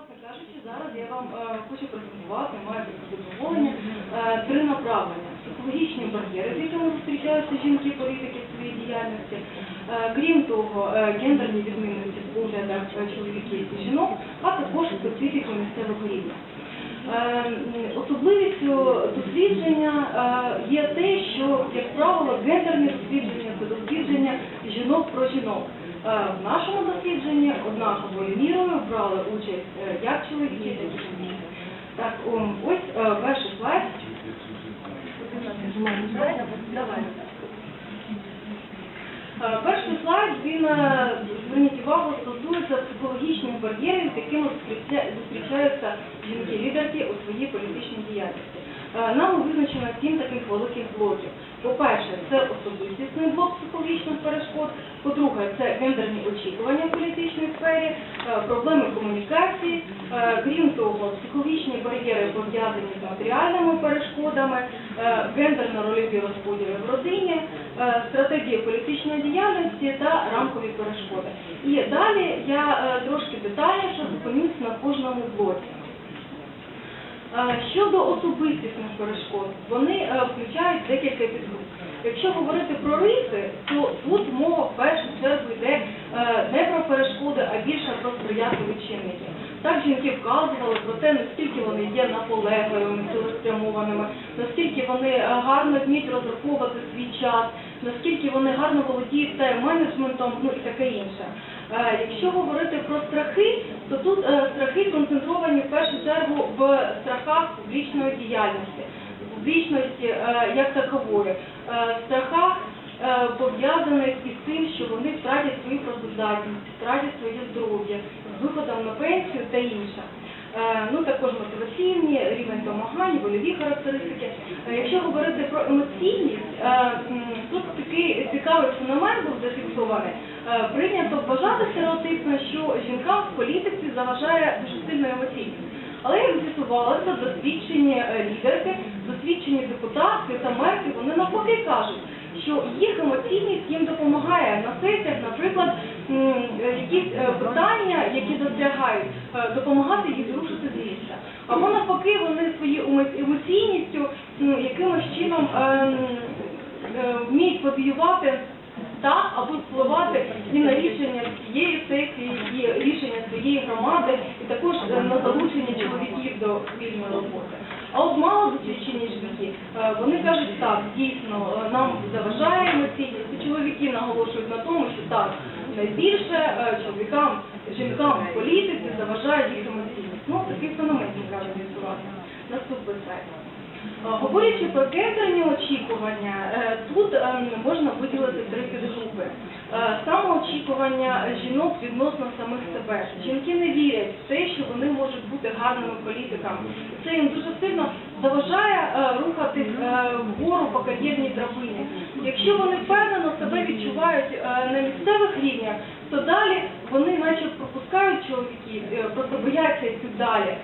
власне кажучи, зараз я вам е, хочу презентувати, маю таке задоволення, е, три направлення. Психологічні бар'єри, з якими зустрічаються жінки-політики в своїй діяльності. Е, крім того, гендерні відмінності в поглядах чоловіків і жінок, а також специфіку місцевого рівня. Особливістю дослідження є те, що, як правило, гендерні дослідження це дослідження жінок про жінок. Е, В нашому дослідженні однаковою мірою брали участь е, як чоловіки, так і жінки. Так, ось е, перший слайд. Перший слайд, він, зверніть увагу, стосується психологічних бар'єрів, з якими зустрічаються жінки-лідерки у своїй політичній діяльності. Е, Нам визначено сім таких великих блоків. По-перше, це особистісний блок психологічних перешкод. По-друге, це гендерні очікування в політичній сфері, е, проблеми комунікації. Е, Крім того, психологічні бар'єри пов'язані з матеріальними перешкодами, гендерно-рольові розподіли в родині, стратегії політичної діяльності та рамкові перешкоди. І далі я трошки детальніше зупинюсь на кожному блоці. Е, Щодо особистісних перешкод, вони е, включають декілька підгруп. Якщо говорити про риси, то тут мова в першу чергу йде е, не про перешкоди, а більше про сприятливі чинники. Так жінки вказували про те, наскільки вони є наполегливими, цілеспрямованими, наскільки вони гарно вміють розраховувати свій час, наскільки вони гарно володіють тайм-менеджментом, ну і таке інше. Якщо говорити про страхи, то тут страхи концентровані в страхах публічної діяльності, публічності е, як такової, Е, страхах е, пов'язаних із тим, що вони втратять свою працездатність, втратять своє здоров'я, з виходом на пенсію та інше. Ну, також мотиваційні, рівень домагань, вольові характеристики. Якщо говорити про емоційність, тут такий цікавий феномен був зафіксований. Прийнято вважати стереотипно, що жінкам в політиці заважає дуже сильна емоційність. Але як з'ясувалося, досвідчені е, лідерки, досвідчені депутатки та мерки, вони навпаки кажуть, що їх емоційність їм допомагає на сесіях, наприклад, е, якісь е, питання, які засягають, е, допомагати їх зрушити з місця. Або навпаки, вони своєю емо- емоційністю якимось чином ем, вміють лобіювати так, або впливати і на рішення цієї сесії, і рішення своєї громади, і також е, на залучення чоловіків до спільної роботи. А от мало досвідчені жінки, е, вони кажуть так, дійсно, е, нам заважає емоційність, і чоловіки наголошують на тому, що так, найбільше чоловікам, жінкам в політиці заважає їх емоційність. Ну, такий феномен цікавий з'ясувати. Наступний сайт. Е, Говорячи про гендерні очікування, е, тут ем, можна виділити три підгрупи. Е, Самоочікування жінок відносно самих себе. Жінки не вірять в те, що вони можуть бути гарними політиками. Це їм дуже сильно заважає е, рухатись е, вгору по кар'єрній драбині. Якщо вони впевнено себе відчувають е, на місцевих рівнях, то далі вони наче пропускають чоловіків, е, просто бояться йти далі.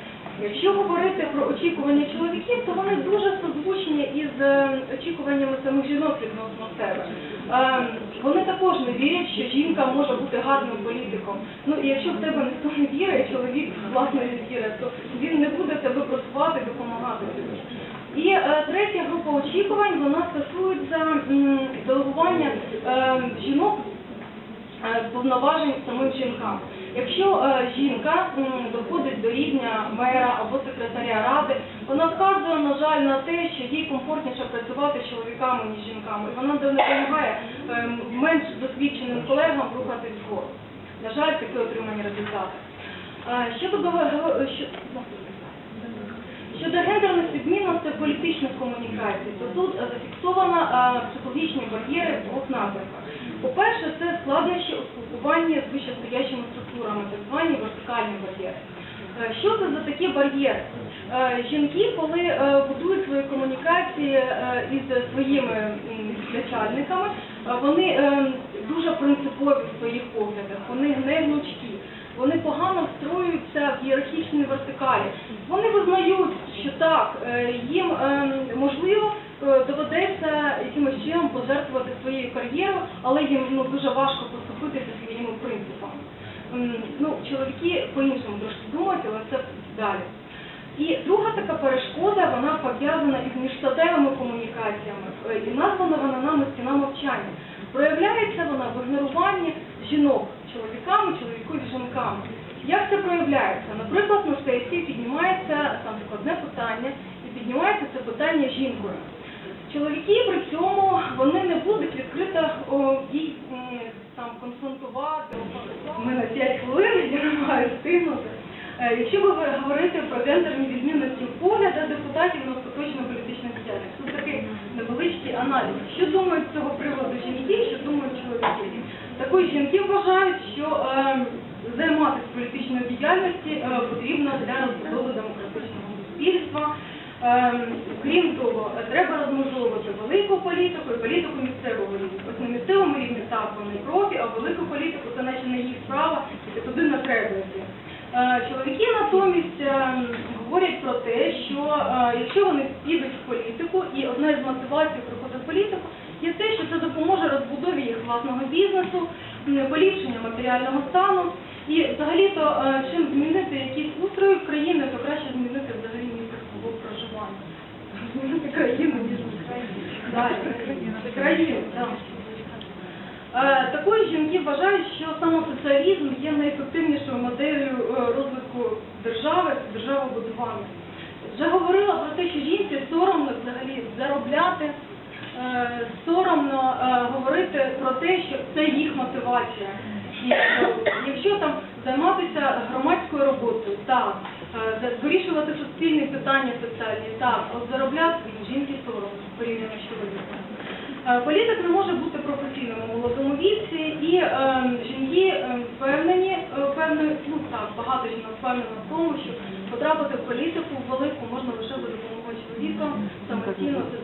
Якщо говорити про очікування чоловіків, то вони дуже созвучні із е, очікуваннями самих жінок відносно себе. Е, Вони також не вірять, що жінка може бути гарним політиком. Ну і якщо в тебе ніхто не вірить, чоловік власне не вірить, то він не буде тебе просувати, допомагати тобі. І е, третя група очікувань вона стосується делегування жінок повноважень самим жінкам. Якщо жінка доходить до рівня мера секретаря ради, вона вказує, на жаль, на те, що їй комфортніше працювати з чоловіками, ніж жінками. Вона допомагає е, менш досвідченим колегам рухатись вгору. На жаль, такі отримані результати. Е, Щодо Щодо гендерних відмінностей політичних комунікацій, то тут е, зафіксовано е, психологічні бар'єри в двох напрямках. По-перше, це складнощі у спілкуванні з вищестоящими структурами, так звані вертикальні бар'єри. Е, Що це за такі бар'єри? Е, Жінки, коли е, будують свої комунікації е, із своїми начальниками, вони дуже принципові в своїх поглядах, вони не гнучкі. Вони погано встроюються в ієрархічній вертикалі. Вони визнають, що так, їм можливо доведеться якимось чином пожертвувати своєю кар'єрою, але їм ну, дуже важко поступитися своїми принципами. ну, чоловіки по-іншому трошки думають, але це далі. І друга така перешкода, вона пов'язана із міжстатевими комунікаціями. Е, І названа вона нами стіна мовчання. Проявляється вона в ігноруванні жінок чоловіками, чоловіків жінками. Як це проявляється? Наприклад, на сесії піднімається там складне питання, і піднімається це питання жінкою. Чоловіки при цьому вони не будуть відкрито їй там конфронтувати. Ми на 5 хвилин я намагаюся стигнути. Е, Якщо ви говорите про гендерні відмінності в поглядах депутатів на остаточно політичних діяльність, тут такий невеличкий аналіз. Що думають з цього приводу жінки, що думають чоловіки? Також жінки вважають, що е, займатися політичною діяльністю е, потрібно для розбудови демократичного суспільства. Ем, Крім того, е, треба розмежовувати велику політику і політику місцевого рівня. Ось на місцевому рівні так вони профі, а велику політику це наче не їх справа, і туди не треба йти. Е, Чоловіки натомість ем, говорять про те, що е, якщо вони підуть в політику, і одна із мотивацій приходу в політику є те, що це допоможе розбудові їх власного бізнесу, м, поліпшенню матеріального стану. І взагалі-то е, чим змінити якісь устрої країни, то краще змінити взагалі місце свого проживання. Змінити країну, ніж. Це країна, так. Е, Також жінки вважають, що саме соціалізм є найефективнішою моделлю е, розвитку держави, державобудування. Вже говорила про те, що жінці соромно взагалі заробляти, е, соромно говорити про те, що це їх мотивація. І, якщо там займатися громадською роботою, так, вирішувати суспільні питання соціальні, так, от заробляти жінки соромно порівняно з чоловіком. Е, Політик не може бути професійним у молодому віці, і е, жінки е, впевнені, е, впевнені, ну так, багато жінок впевнено в тому, що потрапити в політику велику можна лише за допомогою чоловіка, самостійно це